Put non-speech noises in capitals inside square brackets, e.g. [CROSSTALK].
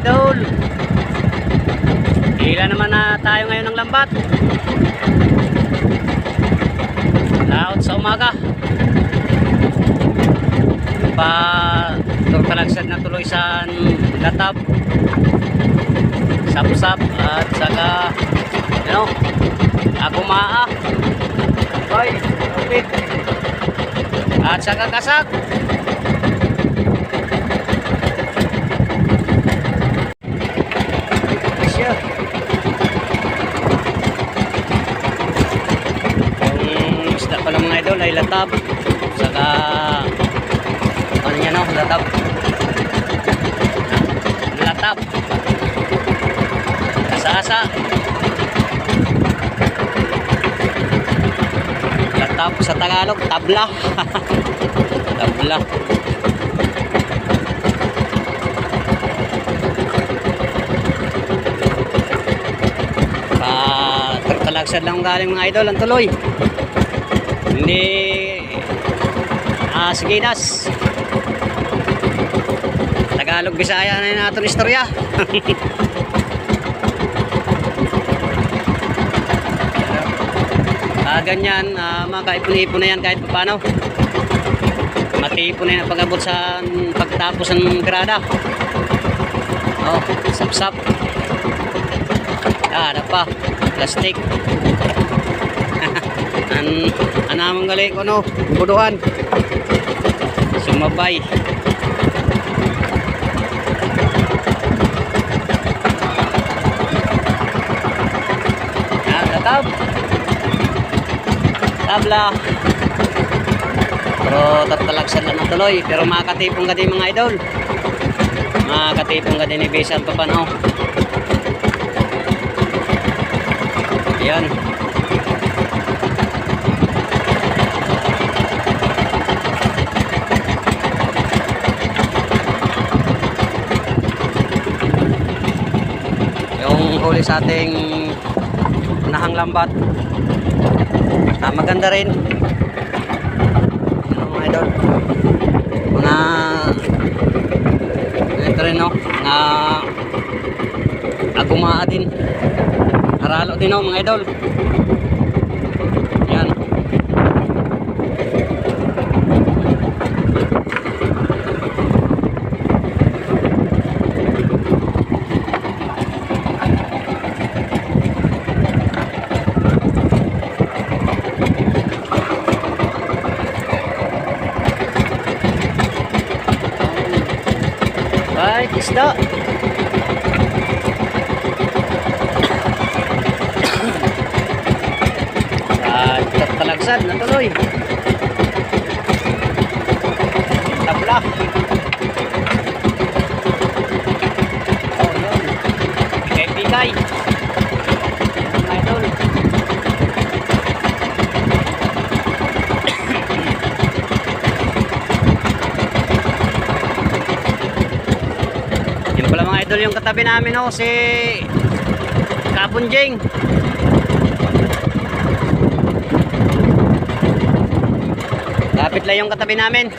idol. Hila naman na tayo ngayon ng lambat. Laot sa umaga. Pa talagsad na tuloy sa latab. Sapusap at saka ano, agumaa. Hoy, okay. At saka kasag. Siya. Yung isda pala mga idol ay latab. Saka ano yan no? Latab. Latab. Asa-asa. Latab sa Tagalog, tabla. [LAUGHS] tabla. Ah, talagsan lang galing mga idol ang tuloy. Hindi ah sige nas. Tagalog Bisaya na yun natin istorya. [LAUGHS] ah ganyan, ah, makaipon-ipon na yan kahit paano. Matipon na yan pag-abot sa pagtapos ng grada. Oh, sap-sap. Ah, pa. Plastic. An anamang gali ko no, buduhan. Sumabay. Tatab. Tabla. Pero tatalagsan lang na tuloy. Pero makakatipong ka din mga idol. Makakatipong ka din ni Besan pa pa no. Yan. Yung huli sa ating nahang lambat. Ah, maganda rin. Ano mga idol? Mga ito rin no? Mga agumaa din. Haralo din no mga idol. Yan. Right, isda. At talagsan na tuloy. Tabla. Oh, yun. Bigay-bigay. Mga idol. Yan pala mga idol yung katabi namin oh, si Kapunjing. Lapit lang yung katabi namin.